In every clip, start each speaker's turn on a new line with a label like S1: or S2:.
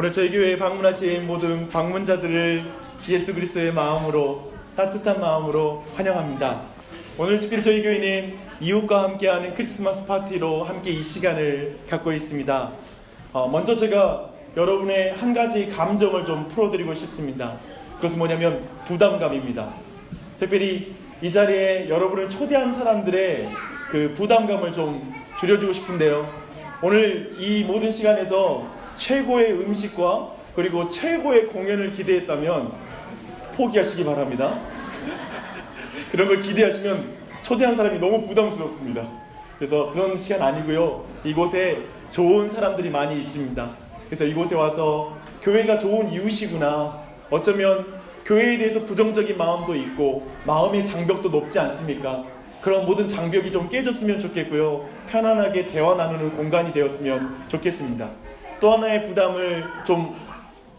S1: 오늘 저희 교회에 방문하신 모든 방문자들을 예수 그리스도의 마음으로 따뜻한 마음으로 환영합니다. 오늘 특별히 저희 교회는 이웃과 함께하는 크리스마스 파티로 함께 이 시간을 갖고 있습니다. 어, 먼저 제가 여러분의 한 가지 감정을 좀 풀어드리고 싶습니다. 그것은 뭐냐면 부담감입니다. 특별히 이 자리에 여러분을 초대한 사람들의 그 부담감을 좀 줄여주고 싶은데요. 오늘 이 모든 시간에서 최고의 음식과 그리고 최고의 공연을 기대했다면 포기하시기 바랍니다. 그런 걸 기대하시면 초대한 사람이 너무 부담스럽습니다. 그래서 그런 시간 아니고요. 이곳에 좋은 사람들이 많이 있습니다. 그래서 이곳에 와서 교회가 좋은 이웃이구나. 어쩌면 교회에 대해서 부정적인 마음도 있고 마음의 장벽도 높지 않습니까? 그런 모든 장벽이 좀 깨졌으면 좋겠고요. 편안하게 대화 나누는 공간이 되었으면 좋겠습니다. 또 하나의 부담을 좀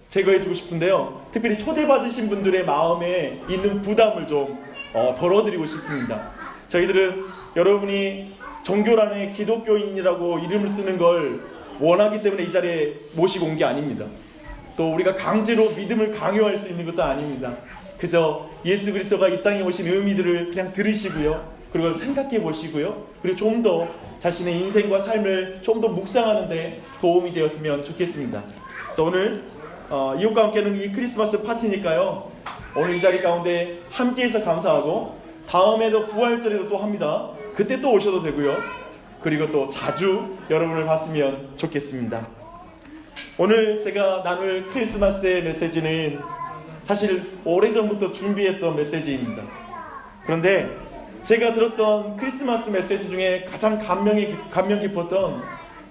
S1: 제거해주고 싶은데요. 특별히 초대받으신 분들의 마음에 있는 부담을 좀 어, 덜어드리고 싶습니다. 저희들은 여러분이 종교란에 기독교인이라고 이름을 쓰는 걸 원하기 때문에 이 자리에 모시고 온 게 아닙니다. 또 우리가 강제로 믿음을 강요할 수 있는 것도 아닙니다. 그저 예수 그리스도가 이 땅에 오신 의미들을 그냥 들으시고요. 그리고 생각해 보시고요. 그리고 좀 더 자신의 인생과 삶을 좀 더 묵상하는데 도움이 되었으면 좋겠습니다. 그래서 오늘 어, 이웃과 함께는 이 크리스마스 파티니까요. 오늘 이 자리 가운데 함께해서 감사하고 다음에도 부활절에도 또 합니다. 그때 또 오셔도 되고요. 그리고 또 자주 여러분을 봤으면 좋겠습니다. 오늘 제가 나눌 크리스마스의 메시지는 사실 오래전부터 준비했던 메시지입니다. 그런데 제가 들었던 크리스마스 메시지 중에 가장 감명이, 감명 깊었던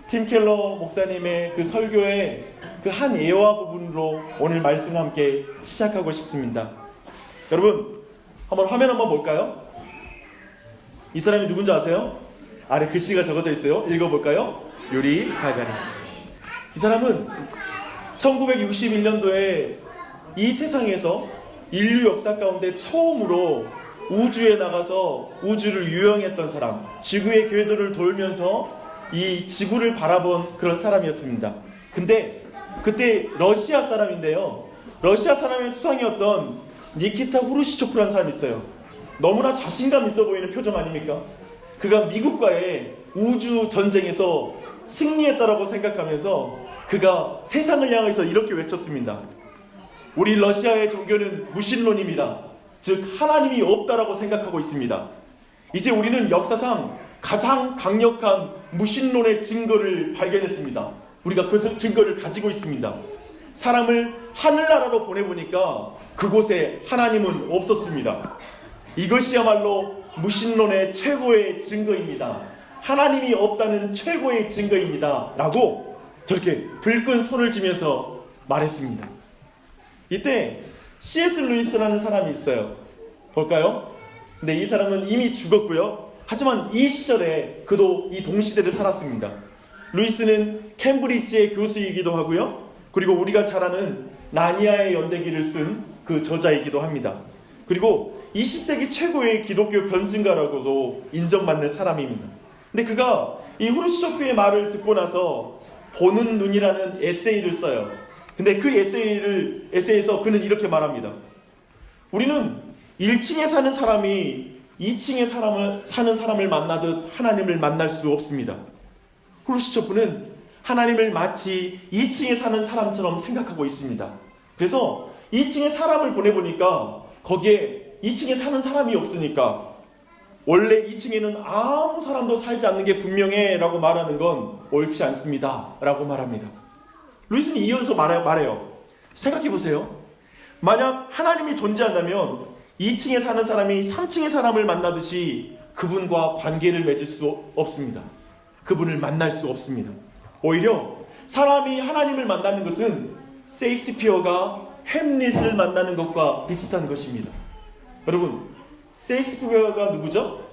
S1: 팀 켈러 목사님의 그 설교의 그 한 예화 부분으로 오늘 말씀 함께 시작하고 싶습니다. 여러분, 한번 화면 한번 볼까요? 이 사람이 누군지 아세요? 아래 글씨가 적어져 있어요. 읽어볼까요? 유리 가가리. 이 사람은 1961년도에 이 세상에서 인류 역사 가운데 처음으로 우주에 나가서 우주를 유영했던 사람, 지구의 궤도를 돌면서 이 지구를 바라본 그런 사람이었습니다. 근데 그때 러시아 사람인데요. 러시아 사람의 수상이었던 니키타 후르시초프라는 사람이 있어요. 너무나 자신감 있어 보이는 표정 아닙니까? 그가 미국과의 우주 전쟁에서 승리했다라고 생각하면서 그가 세상을 향해서 이렇게 외쳤습니다. 우리 러시아의 종교는 무신론입니다. 즉 하나님이 없다라고 생각하고 있습니다. 이제 우리는 역사상 가장 강력한 무신론의 증거를 발견했습니다. 우리가 그 증거를 가지고 있습니다. 사람을 하늘나라로 보내보니까 그곳에 하나님은 없었습니다. 이것이야말로 무신론의 최고의 증거입니다. 하나님이 없다는 최고의 증거입니다. 라고 저렇게 불끈 손을 쥐면서 말했습니다. 이때 C.S. 루이스라는 사람이 있어요. 볼까요? 근데 이 사람은 이미 죽었고요. 하지만 이 시절에 그도 이 동시대를 살았습니다. 루이스는 캠브리지의 교수이기도 하고요. 그리고 우리가 잘 아는 나니아의 연대기를 쓴 그 저자이기도 합니다. 그리고 20세기 최고의 기독교 변증가라고도 인정받는 사람입니다. 근데 그가 이 후르시초프의 말을 듣고 나서 보는 눈이라는 에세이를 써요. 근데 그 에세이를 에세이에서 그는 이렇게 말합니다. 우리는 1층에 사는 사람이 2층에 사람을 사는 사람을 만나듯 하나님을 만날 수 없습니다. 후르시초프는 하나님을 마치 2층에 사는 사람처럼 생각하고 있습니다. 그래서 2층에 사람을 보내보니까 거기에 2층에 사는 사람이 없으니까 원래 2층에는 아무 사람도 살지 않는 게 분명해 라고 말하는 건 옳지 않습니다. 라고 말합니다. 루이스는 이어서 말해요. 말해요. 생각해 보세요. 만약 하나님이 존재한다면 2층에 사는 사람이 3층의 사람을 만나듯이 그분과 관계를 맺을 수 없습니다. 그분을 만날 수 없습니다. 오히려 사람이 하나님을 만나는 것은 세익스피어가 햄릿을 만나는 것과 비슷한 것입니다. 여러분, 세익스피어가 누구죠?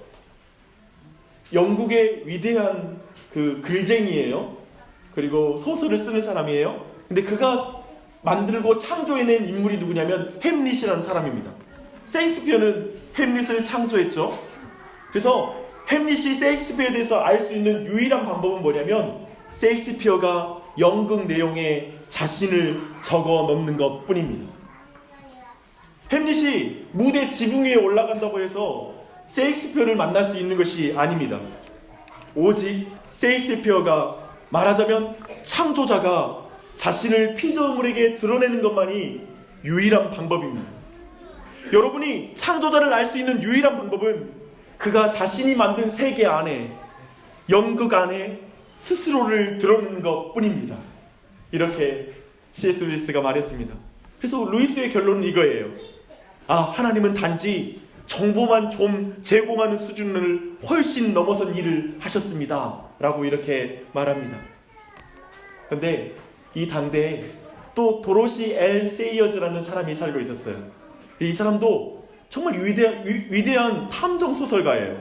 S1: 영국의 위대한 그 글쟁이에요. 그리고 소설을 쓰는 사람이에요. 근데 그가 만들고 창조해낸 인물이 누구냐면 햄릿이라는 사람입니다. 세익스피어는 햄릿을 창조했죠. 그래서 햄릿이 세익스피어에 대해서 알 수 있는 유일한 방법은 뭐냐면 세익스피어가 연극 내용에 자신을 적어 넣는 것 뿐입니다. 햄릿이 무대 지붕 위에 올라간다고 해서 세익스피어를 만날 수 있는 것이 아닙니다. 오직 세익스피어가 말하자면 창조자가 자신을 피조물에게 드러내는 것만이 유일한 방법입니다. 여러분이 창조자를 알 수 있는 유일한 방법은 그가 자신이 만든 세계 안에 연극 안에 스스로를 드러내는 것 뿐입니다. 이렇게 C.S. 루이스가 말했습니다. 그래서 루이스의 결론은 이거예요. 아, 하나님은 단지 정보만 좀 제공하는 수준을 훨씬 넘어선 일을 하셨습니다. 라고 이렇게 말합니다. 근데 이 당대에 또 도로시 엘 세이어즈라는 사람이 살고 있었어요. 이 사람도 정말 위대, 위, 위대한 탐정 소설가예요.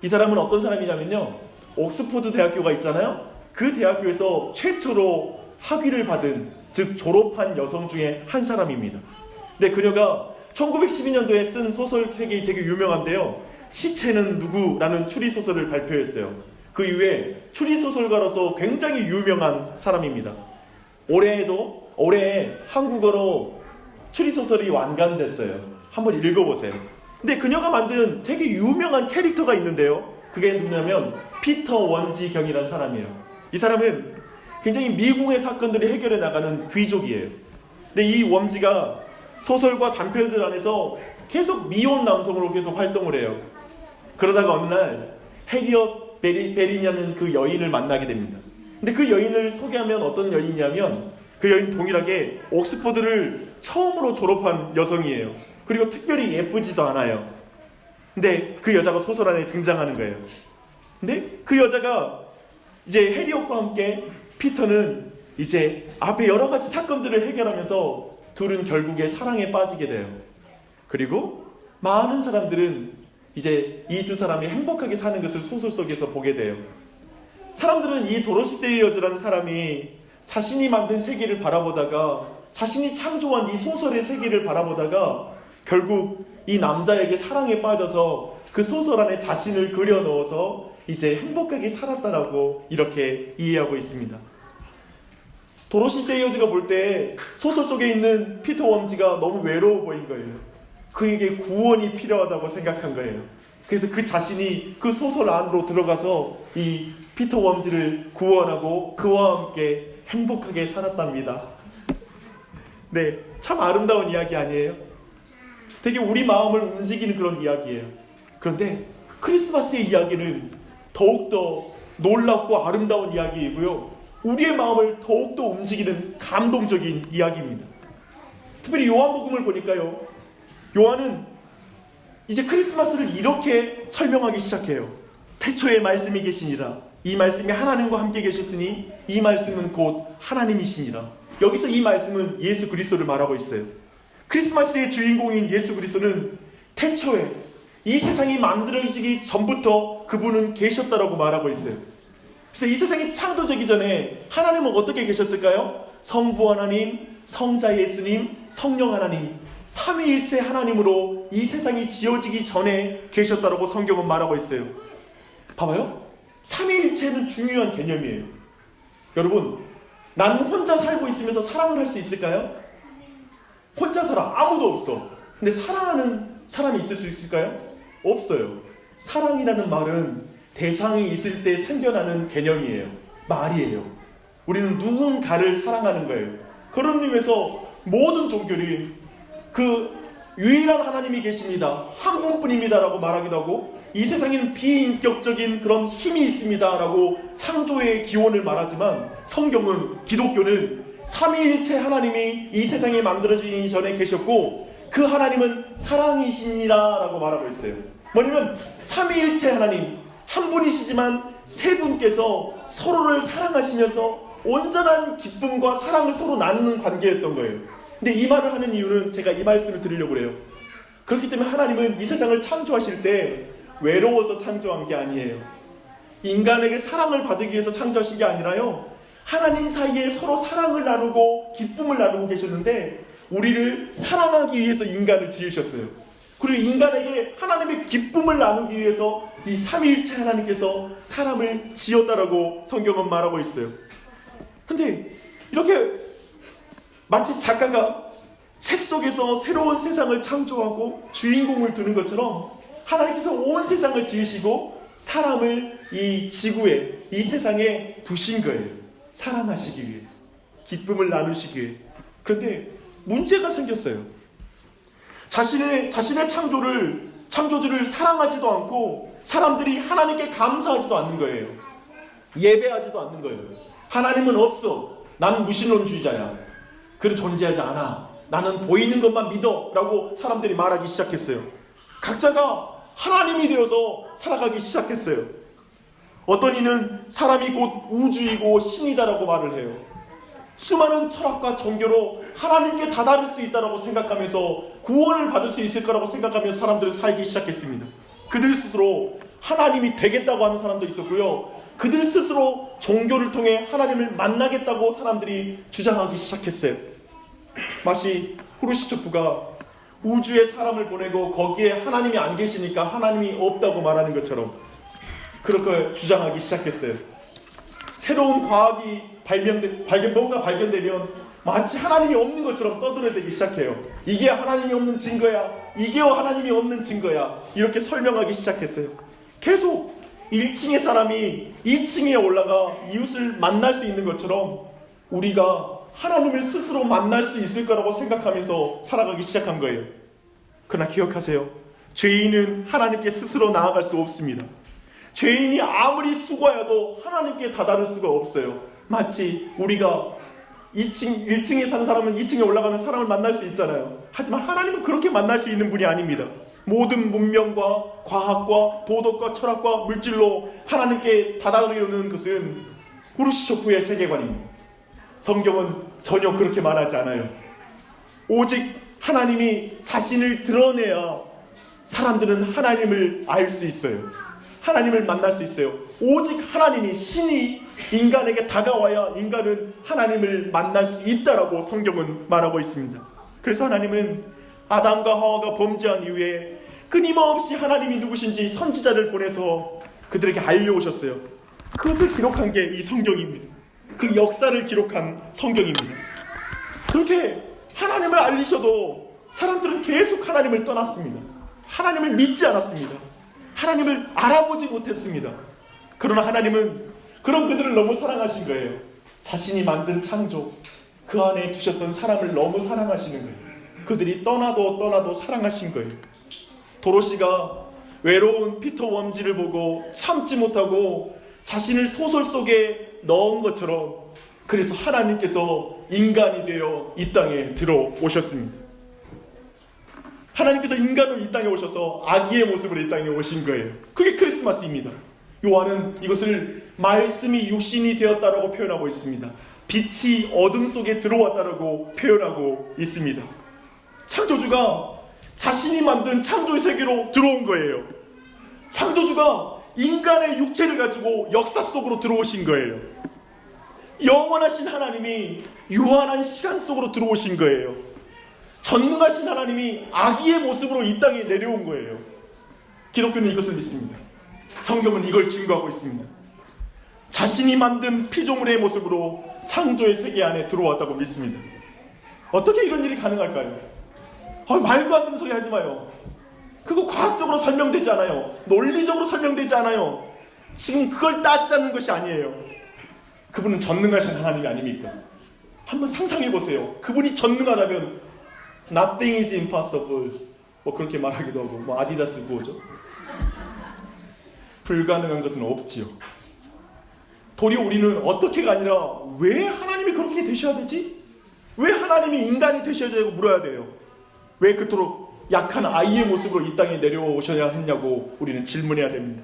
S1: 이 사람은 어떤 사람이냐면요. 옥스포드 대학교가 있잖아요. 그 대학교에서 최초로 학위를 받은 즉 졸업한 여성 중에 한 사람입니다. 근데 그녀가 1912년도에 쓴 소설책이 되게 유명한데요. 시체는 누구라는 추리 소설을 발표했어요. 그 이후에 추리 소설가로서 굉장히 유명한 사람입니다. 올해에도 올해 한국어로 추리 소설이 완간됐어요. 한번 읽어보세요. 근데 그녀가 만든 되게 유명한 캐릭터가 있는데요. 그게 누구냐면 피터 원지경이라는 사람이에요. 이 사람은 굉장히 미궁의 사건들을 해결해 나가는 귀족이에요. 근데 이 원지가 소설과 단편들 안에서 계속 미혼 남성으로 계속 활동을 해요. 그러다가 어느 날 해리엇 베리, 베리냐는 그 여인을 만나게 됩니다. 근데 그 여인을 소개하면 어떤 여인이냐면 그 여인 동일하게 옥스퍼드를 처음으로 졸업한 여성이에요. 그리고 특별히 예쁘지도 않아요. 근데 그 여자가 소설 안에 등장하는 거예요. 근데 그 여자가 이제 해리엇과 함께 피터는 이제 앞에 여러 가지 사건들을 해결하면서 둘은 결국에 사랑에 빠지게 돼요. 그리고 많은 사람들은 이제 이 두 사람이 행복하게 사는 것을 소설 속에서 보게 돼요. 사람들은 이 도로시 세이어즈라는 사람이 자신이 만든 세계를 바라보다가 자신이 창조한 이 소설의 세계를 바라보다가 결국 이 남자에게 사랑에 빠져서 그 소설 안에 자신을 그려 넣어서 이제 행복하게 살았다라고 이렇게 이해하고 있습니다. 도로시 세이어즈가 볼 때 소설 속에 있는 피터 원지가 너무 외로워 보인 거예요. 그에게 구원이 필요하다고 생각한 거예요. 그래서 그 자신이 그 소설 안으로 들어가서 이 피터 원지를 구원하고 그와 함께 행복하게 살았답니다. 네, 참 아름다운 이야기 아니에요? 되게 우리 마음을 움직이는 그런 이야기예요. 그런데 크리스마스의 이야기는 더욱더 놀랍고 아름다운 이야기이고요. 우리의 마음을 더욱더 움직이는 감동적인 이야기입니다. 특별히 요한복음을 보니까요. 요한은 이제 크리스마스를 이렇게 설명하기 시작해요. 태초에 말씀이 계시니라. 이 말씀이 하나님과 함께 계셨으니 이 말씀은 곧 하나님이시니라. 여기서 이 말씀은 예수 그리스도를 말하고 있어요. 크리스마스의 주인공인 예수 그리스도는 태초에 이 세상이 만들어지기 전부터 그분은 계셨다라고 말하고 있어요. 그래서 이 세상이 창조되기 전에 하나님은 어떻게 계셨을까요? 성부 하나님, 성자 예수님, 성령 하나님, 삼위일체 하나님으로 이 세상이 지어지기 전에 계셨다라고 성경은 말하고 있어요. 봐봐요. 삼위일체는 중요한 개념이에요. 여러분, 나는 혼자 살고 있으면서 사랑을 할 수 있을까요? 혼자 살아. 아무도 없어. 근데 사랑하는 사람이 있을 수 있을까요? 없어요. 사랑이라는 말은 대상이 있을 때 생겨나는 개념이에요. 말이에요. 우리는 누군가를 사랑하는 거예요. 그런 의미에서 모든 종교는 그 유일한 하나님이 계십니다. 한 분뿐입니다라고 말하기도 하고 이 세상에는 비인격적인 그런 힘이 있습니다라고 창조의 기원을 말하지만 성경은 기독교는 삼위일체 하나님이 이 세상에 만들어지기 전에 계셨고 그 하나님은 사랑이시니라라고 말하고 있어요. 뭐냐면 삼위일체 하나님 한 분이시지만 세 분께서 서로를 사랑하시면서 온전한 기쁨과 사랑을 서로 나누는 관계였던 거예요. 근데 이 말을 하는 이유는 제가 이 말씀을 드리려고 그래요. 그렇기 때문에 하나님은 이 세상을 창조하실 때 외로워서 창조한 게 아니에요. 인간에게 사랑을 받기 위해서 창조하신 게 아니라요. 하나님 사이에 서로 사랑을 나누고 기쁨을 나누고 계셨는데 우리를 사랑하기 위해서 인간을 지으셨어요. 그리고 인간에게 하나님의 기쁨을 나누기 위해서 이 삼위일체 하나님께서 사람을 지었다라고 성경은 말하고 있어요. 근데 이렇게 마치 작가가 책 속에서 새로운 세상을 창조하고 주인공을 두는 것처럼 하나님께서 온 세상을 지으시고 사람을 이 지구에 이 세상에 두신 거예요. 사랑하시기 위해 기쁨을 나누시기 위해 그런데 문제가 생겼어요. 자신의 자신의 창조를 창조주를 사랑하지도 않고 사람들이 하나님께 감사하지도 않는 거예요. 예배하지도 않는 거예요. 하나님은 없어. 나는 무신론주의자야. 그를 존재하지 않아. 나는 보이는 것만 믿어. 라고 사람들이 말하기 시작했어요. 각자가 하나님이 되어서 살아가기 시작했어요. 어떤 이는 사람이 곧 우주이고 신이다라고 말을 해요. 수많은 철학과 종교로 하나님께 다다를 수 있다라고 생각하면서 구원을 받을 수 있을 거라고 생각하면서 사람들은 살기 시작했습니다. 그들 스스로 하나님이 되겠다고 하는 사람도 있었고요. 그들 스스로 종교를 통해 하나님을 만나겠다고 사람들이 주장하기 시작했어요. 마치 후르시초프가 우주에 사람을 보내고 거기에 하나님이 안 계시니까 하나님이 없다고 말하는 것처럼 그렇게 주장하기 시작했어요. 새로운 과학이 발견, 발견 뭔가 발견되면 마치 하나님이 없는 것처럼 떠들어대기 시작해요. 이게 하나님이 없는 증거야. 이게 하나님이 없는 증거야. 이렇게 설명하기 시작했어요. 계속 1층의 사람이 2층에 올라가 이웃을 만날 수 있는 것처럼 우리가 하나님을 스스로 만날 수 있을 거라고 생각하면서 살아가기 시작한 거예요. 그러나 기억하세요. 죄인은 하나님께 스스로 나아갈 수 없습니다. 죄인이 아무리 수고해도 하나님께 다다를 수가 없어요. 마치 우리가 2층, 1층에 사는 사람은 2층에 올라가면 사람을 만날 수 있잖아요. 하지만 하나님은 그렇게 만날 수 있는 분이 아닙니다. 모든 문명과 과학과 도덕과 철학과 물질로 하나님께 다다르려는 것은 후르시초프의 세계관입니다. 성경은 전혀 그렇게 말하지 않아요. 오직 하나님이 자신을 드러내야 사람들은 하나님을 알 수 있어요. 하나님을 만날 수 있어요. 오직 하나님이 신이 인간에게 다가와야 인간은 하나님을 만날 수 있다라고 성경은 말하고 있습니다. 그래서 하나님은 아담과 하와가 범죄한 이후에 끊임없이 하나님이 누구신지 선지자를 보내서 그들에게 알려오셨어요. 그것을 기록한 게 이 성경입니다. 그 역사를 기록한 성경입니다. 그렇게 하나님을 알리셔도 사람들은 계속 하나님을 떠났습니다. 하나님을 믿지 않았습니다. 하나님을 알아보지 못했습니다. 그러나 하나님은 그런 그들을 너무 사랑하신 거예요. 자신이 만든 창조, 그 안에 두셨던 사람을 너무 사랑하시는 거예요. 그들이 떠나도 떠나도 사랑하신 거예요. 도로시가 외로운 피터 웜지를 보고 참지 못하고 자신을 소설 속에 넣은 것처럼 그래서 하나님께서 인간이 되어 이 땅에 들어오셨습니다. 하나님께서 인간으로 이 땅에 오셔서 아기의 모습으로 이 땅에 오신 거예요. 그게 크리스마스입니다. 요한은 이것을 말씀이 육신이 되었다라고 표현하고 있습니다. 빛이 어둠 속에 들어왔다라고 표현하고 있습니다. 창조주가 자신이 만든 창조의 세계로 들어온 거예요. 창조주가 인간의 육체를 가지고 역사 속으로 들어오신 거예요. 영원하신 하나님이 유한한 시간 속으로 들어오신 거예요. 전능하신 하나님이 아기의 모습으로 이 땅에 내려온 거예요. 기독교는 이것을 믿습니다. 성경은 이걸 증거하고 있습니다. 자신이 만든 피조물의 모습으로 창조의 세계 안에 들어왔다고 믿습니다. 어떻게 이런 일이 가능할까요? 아, 말도 안 되는 소리 하지 마요. 그거 과학적으로 설명되지 않아요. 논리적으로 설명되지 않아요. 지금 그걸 따지자는 것이 아니에요. 그분은 전능하신 하나님이 아닙니까? 한번 상상해 보세요. 그분이 전능하다면 nothing is impossible. 뭐 그렇게 말하기도 하고 뭐 아디다스 구호죠. 불가능한 것은 없지요. 도리어 우리는 어떻게가 아니라 왜 하나님이 그렇게 되셔야 되지? 왜 하나님이 인간이 되셔야 되고 물어야 돼요? 왜 그토록 약한 아이의 모습으로 이 땅에 내려오셔야 했냐고 우리는 질문해야 됩니다.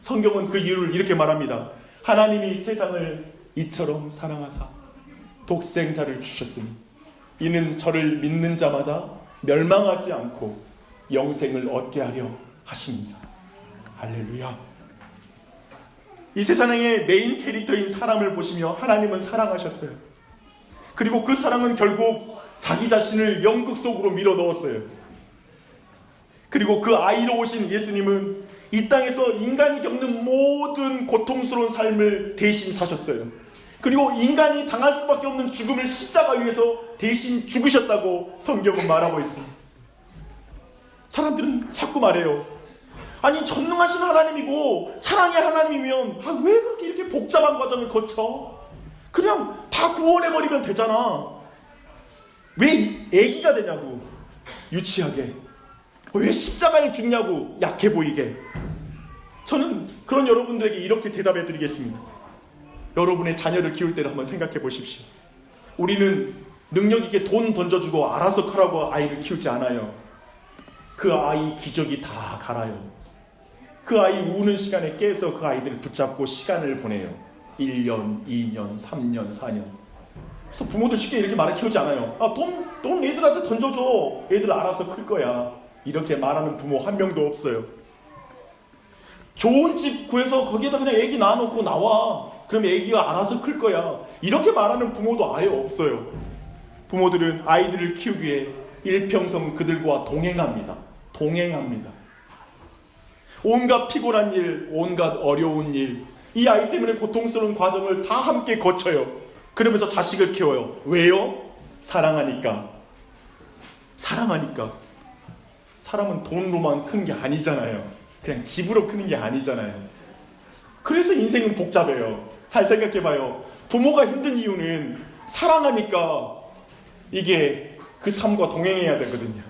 S1: 성경은 그 이유를 이렇게 말합니다. 하나님이 세상을 이처럼 사랑하사 독생자를 주셨으니 이는 저를 믿는 자마다 멸망하지 않고 영생을 얻게 하려 하십니다. 할렐루야. 이 세상의 메인 캐릭터인 사람을 보시며 하나님은 사랑하셨어요. 그리고 그 사랑은 결국 자기 자신을 영극 속으로 밀어 넣었어요. 그리고 그 아이로 오신 예수님은 이 땅에서 인간이 겪는 모든 고통스러운 삶을 대신 사셨어요. 그리고 인간이 당할 수밖에 없는 죽음을 십자가 위에서 대신 죽으셨다고 성경은 말하고 있습니다. 사람들은 자꾸 말해요. 아니 전능하신 하나님이고 사랑의 하나님이면 아, 왜 그렇게 이렇게 복잡한 과정을 거쳐? 그냥 다 구원해 버리면 되잖아. 왜 이- 애기가 되냐고 유치하게 왜 십자가에 죽냐고 약해 보이게 저는 그런 여러분들에게 이렇게 대답해 드리겠습니다. 여러분의 자녀를 키울 때를 한번 생각해 보십시오. 우리는 능력 있게 돈 던져주고 알아서 크라고 아이를 키우지 않아요. 그 아이 기저귀 다 갈아요. 그 아이 우는 시간에 깨서 그 아이들을 붙잡고 시간을 보내요. 1년, 2년, 3년, 4년. 그래서 부모들 쉽게 이렇게 말을 키우지 않아요. 아, 돈, 돈 애들한테 던져줘. 애들 알아서 클 거야. 이렇게 말하는 부모 한 명도 없어요. 좋은 집 구해서 거기에다 그냥 애기 낳아놓고 나와. 그럼 애기가 알아서 클 거야. 이렇게 말하는 부모도 아예 없어요. 부모들은 아이들을 키우기 위해 일평생 그들과 동행합니다. 동행합니다. 온갖 피곤한 일, 온갖 어려운 일, 이 아이 때문에 고통스러운 과정을 다 함께 거쳐요. 그러면서 자식을 키워요. 왜요? 사랑하니까. 사랑하니까. 사람은 돈으로만 크는 게 아니잖아요. 그냥 집으로 크는 게 아니잖아요. 그래서 인생은 복잡해요. 잘 생각해봐요. 부모가 힘든 이유는 사랑하니까 이게 그 삶과 동행해야 되거든요.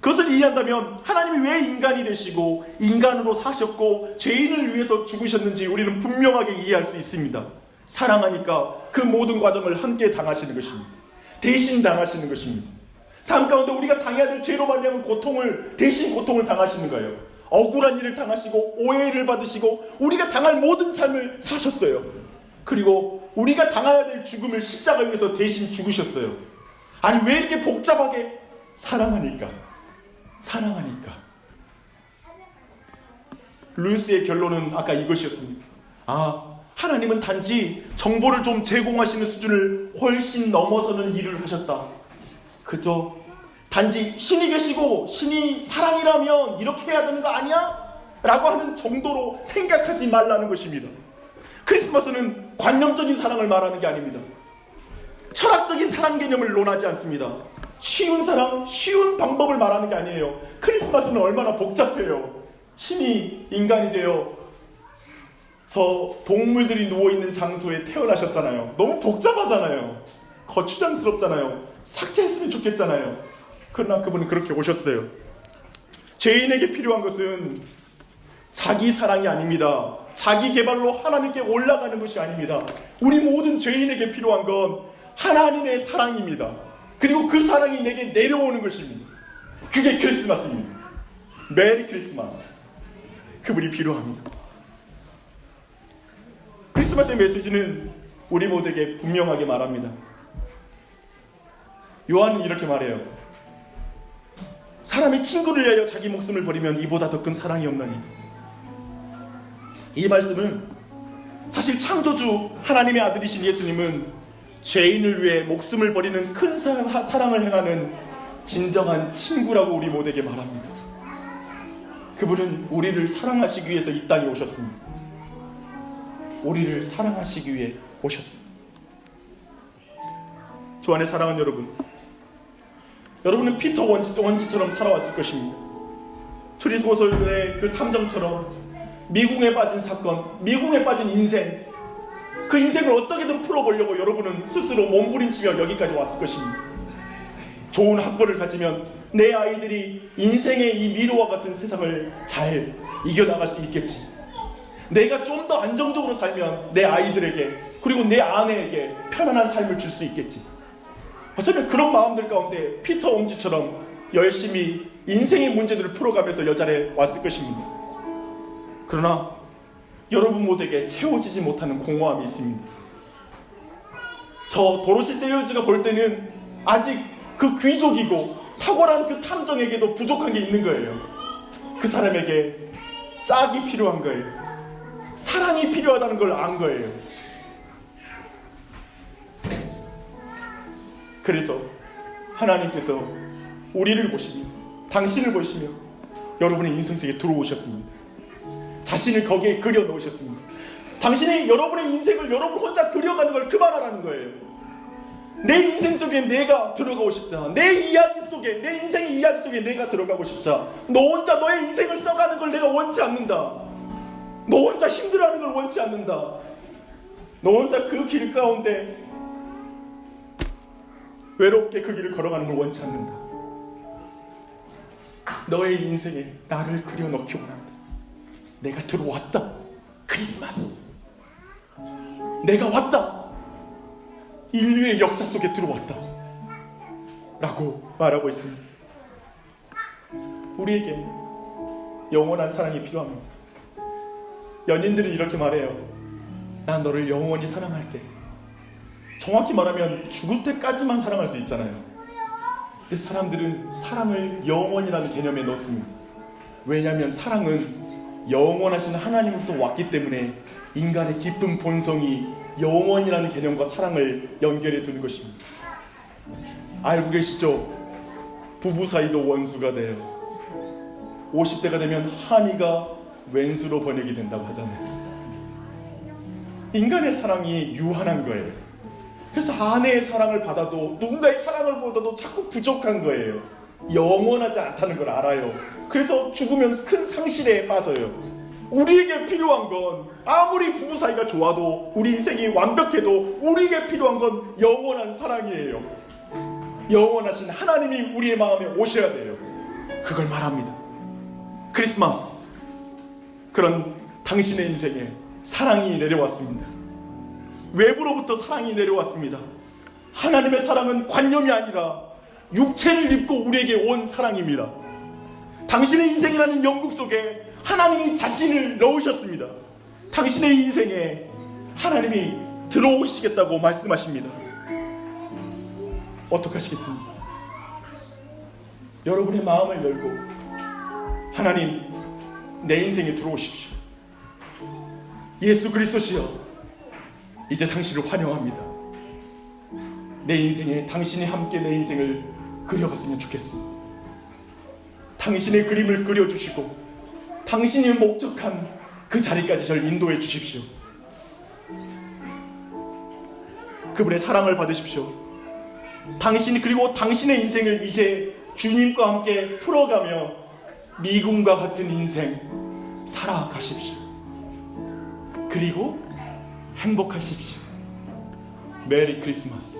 S1: 그것을 이해한다면 하나님이 왜 인간이 되시고 인간으로 사셨고 죄인을 위해서 죽으셨는지 우리는 분명하게 이해할 수 있습니다. 사랑하니까 그 모든 과정을 함께 당하시는 것입니다. 대신 당하시는 것입니다. 삶 가운데 우리가 당해야 될 죄로 말미암은 고통을 대신 고통을 당하시는 거예요. 억울한 일을 당하시고 오해를 받으시고 우리가 당할 모든 삶을 사셨어요. 그리고 우리가 당해야 될 죽음을 십자가 위에서 대신 죽으셨어요. 아니 왜 이렇게 복잡하게 사랑하니까 사랑하니까 루이스의 결론은 아까 이것이었습니다. 아 하나님은 단지 정보를 좀 제공하시는 수준을 훨씬 넘어서는 일을 하셨다. 그저 단지 신이 계시고 신이 사랑이라면 이렇게 해야 되는 거 아니야? 라고 하는 정도로 생각하지 말라는 것입니다. 크리스마스는 관념적인 사랑을 말하는 게 아닙니다. 철학적인 사랑 개념을 논하지 않습니다. 쉬운 사랑, 쉬운 방법을 말하는 게 아니에요. 크리스마스는 얼마나 복잡해요. 신이 인간이 되어 저 동물들이 누워있는 장소에 태어나셨잖아요. 너무 복잡하잖아요. 거추장스럽잖아요. 삭제했으면 좋겠잖아요. 그러나 그분은 그렇게 오셨어요. 죄인에게 필요한 것은 자기 사랑이 아닙니다. 자기 개발로 하나님께 올라가는 것이 아닙니다. 우리 모든 죄인에게 필요한 건 하나님의 사랑입니다. 그리고 그 사랑이 내게 내려오는 것입니다. 그게 크리스마스입니다. 메리 크리스마스. 그분이 필요합니다. 크리스마스의 메시지는 우리 모두에게 분명하게 말합니다. 요한은 이렇게 말해요. 사람이 친구를 위하여 자기 목숨을 버리면 이보다 더 큰 사랑이 없나니. 이 말씀은 사실 창조주 하나님의 아들이신 예수님은 죄인을 위해 목숨을 버리는 큰 사- 사랑을 행하는 진정한 친구라고 우리 모두에게 말합니다. 그분은 우리를 사랑하시기 위해서 이 땅에 오셨습니다. 우리를 사랑하시기 위해 오셨습니다. 주 안에 사랑하는 여러분, 여러분은 피터 원지, 원지처럼 살아왔을 것입니다. 추리소설의 그 탐정처럼 미궁에 빠진 사건, 미궁에 빠진 인생, 그 인생을 어떻게든 풀어보려고 여러분은 스스로 몸부림치며 여기까지 왔을 것입니다. 좋은 학벌을 가지면 내 아이들이 인생의 이 미로와 같은 세상을 잘 이겨나갈 수 있겠지. 내가 좀 더 안정적으로 살면 내 아이들에게 그리고 내 아내에게 편안한 삶을 줄 수 있겠지. 어쩌면 그런 마음들 가운데 피터 옹지처럼 열심히 인생의 문제들을 풀어가면서 여자리에 왔을 것입니다. 그러나 여러분 모두에게 채워지지 못하는 공허함이 있습니다. 저 도로시 세일즈가 볼 때는 아직 그 귀족이고 탁월한 그 탐정에게도 부족한 게 있는 거예요. 그 사람에게 짝이 필요한 거예요. 사랑이 필요하다는 걸 안 거예요. 그래서 하나님께서 우리를 보시며 당신을 보시며 여러분의 인생 속에 들어오셨습니다. 자신을 거기에 그려 놓으셨습니다. 당신이 여러분의 인생을 여러분 혼자 그려가는 걸 그만하라는 거예요. 내 인생 속에 내가 들어가고 싶다. 내 이야기 속에, 내 인생의 이야기 속에 내가 들어가고 싶다. 너 혼자 너의 인생을 써가는 걸 내가 원치 않는다. 너 혼자 힘들어하는 걸 원치 않는다. 너 혼자 그 길 가운데 외롭게 그 길을 걸어가는 걸 원치 않는다. 너의 인생에 나를 그려 넣기 원한다. 내가 들어왔다. 크리스마스. 내가 왔다. 인류의 역사 속에 들어왔다. 라고 말하고 있습니다. 우리에게 영원한 사랑이 필요합니다. 연인들은 이렇게 말해요. 난 너를 영원히 사랑할게. 정확히 말하면 죽을 때까지만 사랑할 수 있잖아요. 근데 사람들은 사랑을 영원이라는 개념에 넣습니다. 왜냐하면 사랑은 영원하신 하나님으로부터 왔기 때문에 인간의 깊은 본성이 영원이라는 개념과 사랑을 연결해 두는 것입니다. 알고 계시죠? 부부 사이도 원수가 돼요. 50대가 되면 한이가 왼수로 번역이 된다고 하잖아요. 인간의 사랑이 유한한 거예요. 그래서 아내의 사랑을 받아도 누군가의 사랑을 받아도 자꾸 부족한 거예요. 영원하지 않다는 걸 알아요. 그래서 죽으면 큰 상실에 빠져요. 우리에게 필요한 건 아무리 부부 사이가 좋아도 우리 인생이 완벽해도 우리에게 필요한 건 영원한 사랑이에요. 영원하신 하나님이 우리의 마음에 오셔야 돼요. 그걸 말합니다. 크리스마스. 그런 당신의 인생에 사랑이 내려왔습니다. 외부로부터 사랑이 내려왔습니다. 하나님의 사랑은 관념이 아니라 육체를 입고 우리에게 온 사랑입니다. 당신의 인생이라는 영국 속에 하나님이 자신을 넣으셨습니다. 당신의 인생에 하나님이 들어오시겠다고 말씀하십니다. 어떡하시겠습니까? 여러분의 마음을 열고 하나님 내 인생에 들어오십시오. 예수 그리스도시여 이제 당신을 환영합니다. 내 인생에 당신이 함께 내 인생을 그려갔으면 좋겠습니다. 당신의 그림을 그려주시고 당신이 목적한 그 자리까지 저를 인도해 주십시오. 그분의 사랑을 받으십시오. 당신 그리고 당신의 인생을 이제 주님과 함께 풀어가며 미궁과 같은 인생 살아가십시오. 그리고 행복하십시오. 메리 크리스마스.